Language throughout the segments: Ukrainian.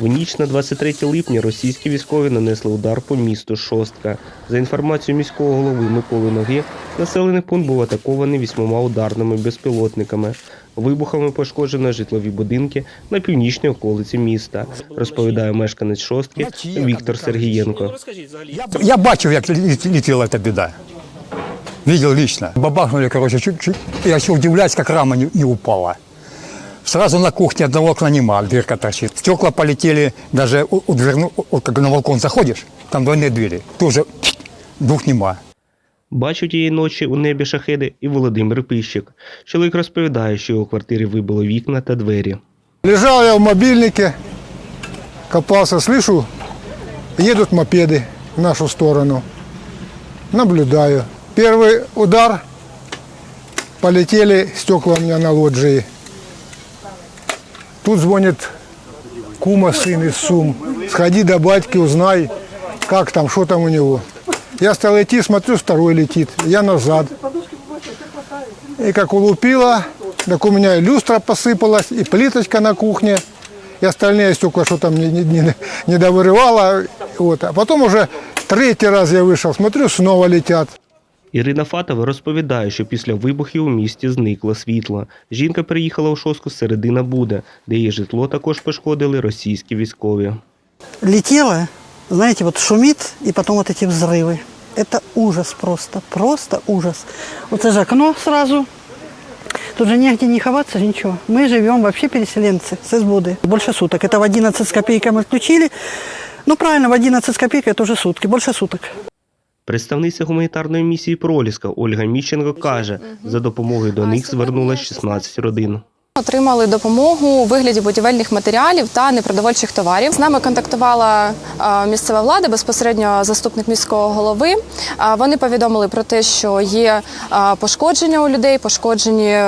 В ніч на 23 липня російські військові нанесли удар по місту Шостка. За інформацією міського голови Миколи Ноги, населений пункт був атакований вісьмома ударними безпілотниками. Вибухами пошкоджено житлові будинки на північній околиці міста, розповідає мешканець Шостки Віктор Сергієнко. Я, бачив, як лі- летіла ця біда. Видел лично. Бабахнули, короче, чуть-чуть. Я еще удивляюсь, как рама не, не упала. Сразу на кухне одного окна нема, дверка торчит. Стекла полетели, даже у, у дверну, вот как на балкон заходишь, там двойные двери, тоже двух нема. Бачив тієї ночі у небі шахеди і Володимир Пищик. Чоловік розповідає, що у квартирі вибило вікна та двері. Лежал я в мобильнике, копался, слышу, едут мопеды в нашу сторону. Наблюдаю. Первый удар, полетели стекла у меня на лоджии. Тут звонит кума сын из Сум. Сходи до батьки, узнай, как там, что там у него. Я стал идти, смотрю, второй летит. Я назад. И как улупила, так у меня и люстра посыпалась, и плиточка на кухне, и остальные стекла, что там не, не, не, не довырывало. Вот. А потом уже третий раз я вышел, смотрю, снова летят. Ірина Фатова розповідає, що після вибухів у місті зникло світло. Жінка приїхала у Шоску з середина Буда, де її житло також пошкодили російські військові. летело, знаете, вот шумит, и потом вот эти взрывы. Это ужас просто, просто ужас. Вот это же окно сразу. Тут же негде не ховаться, ничего. Мы живем вообще переселенцы с Избуды. Больше суток. Это в 11 с копейками отключили. Ну, правильно, в 11 с копейкой это уже сутки, больше суток. Представниця гуманітарної місії Проліска Ольга Міщенко каже, за допомогою до них звернулося 16 родин. Отримали допомогу у вигляді будівельних матеріалів та непродовольчих товарів. З нами контактувала е, місцева влада, безпосередньо заступник міського голови. Е, Вони повідомили про те, що є е, пошкодження у людей, пошкоджені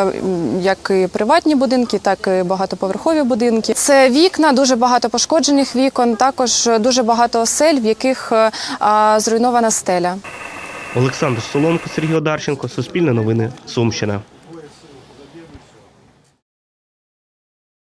як і приватні будинки, так і багатоповерхові будинки. Це вікна, дуже багато пошкоджених вікон, також дуже багато осель, в яких зруйнована стеля. Олександр Соломко, Сергій Одарченко, Суспільне новини, Сумщина.